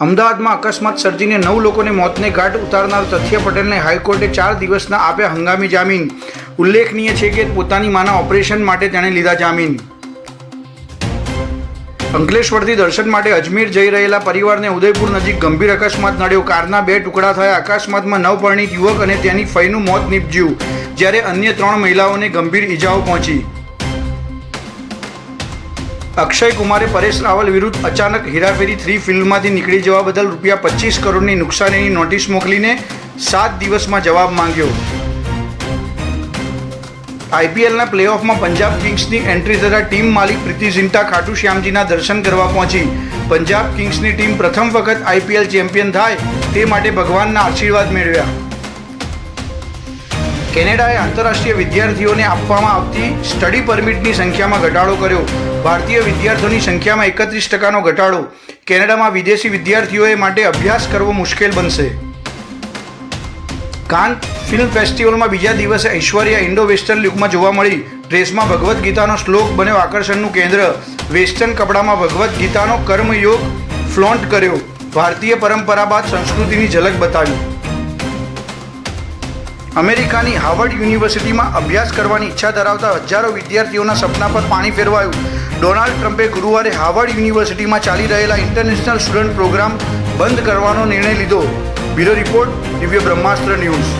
અમદાવાદમાં અકસ્માત સર્જીને નવ લોકોને મોતને ઘાટ ઉતારનાર તથ્ય પટેલને હાઈકોર્ટે ચાર દિવસના આપ્યા હંગામી જામીન. ઉલ્લેખનીય છે કે પોતાની માના ઓપરેશન માટે તેણે લીધા જામીન. અંકલેશ્વરથી દર્શન માટે અજમેર જઈ રહેલા પરિવારને ઉદયપુર નજીક ગંભીર અકસ્માત નડ્યો. કારના બે ટુકડા થયા. અકસ્માતમાં નવપરિણીત યુવક અને તેની ફઈનું મોત નીપજ્યું, જ્યારે અન્ય ત્રણ મહિલાઓને ગંભીર ઈજાઓ પહોંચી. અક્ષય કુમારે પરેશ રાવલ વિરુદ્ધ અચાનક હેરાફેરી થ્રી ફિલ્મમાંથી નીકળી જવા બદલ રૂપિયા પચીસ કરોડની નુકસાનીની નોટિસ મોકલીને સાત દિવસમાં જવાબ માંગ્યો. આઈપીએલના પ્લેઓફમાં પંજાબ કિંગ્સની એન્ટ્રી થતાં ટીમ માલિક પ્રીતિ ઝિંટા, ખાટુ શ્યામજીના દર્શન કરવા પહોંચી. પંજાબ કિંગ્સની ટીમ પ્રથમ વખત આઈપીએલ ચેમ્પિયન થાય તે માટે ભગવાનના આશીર્વાદ મેળવ્યા. કેનેડાએ આંતરરાષ્ટ્રીય વિદ્યાર્થીઓને આપવામાં આવતી સ્ટડી પરમિટની સંખ્યામાં ઘટાડો કર્યો. ભારતીય વિદ્યાર્થીઓની સંખ્યામાં એકત્રીસ ટકાનો ઘટાડો. કેનેડામાં વિદેશી વિદ્યાર્થીઓએ માટે અભ્યાસ કરવો મુશ્કેલ બનશે. કાન ફિલ્મ ફેસ્ટિવલમાં બીજા દિવસે ઐશ્વર્યા ઇન્ડો વેસ્ટર્ન લુકમાં જોવા મળી. ડ્રેસમાં ભગવદ્ ગીતાનો શ્લોક બન્યો આકર્ષણનું કેન્દ્ર. વેસ્ટર્ન કપડામાં ભગવદ્ ગીતાનો કર્મયોગ ફ્લોન્ટ કર્યો. ભારતીય પરંપરા બાદ સંસ્કૃતિની ઝલક બતાવી. અમેરિકાની હાર્વર્ડ યુનિવર્સિટીમાં અભ્યાસ કરવાની ઈચ્છા ધરાવતા હજારો વિદ્યાર્થીઓના સપના પર પાણી ફેરવાયું. ડોનાલ્ડ ટ્રમ્પે ગુરુવારે હાર્વર્ડ યુનિવર્સિટીમાં ચાલી રહેલા ઇન્ટરનેશનલ સ્ટુડન્ટ પ્રોગ્રામ બંધ કરવાનો નિર્ણય લીધો. બ્યુરો રિપોર્ટ દિવ્ય બ્રહ્માસ્ત્ર ન્યૂઝ.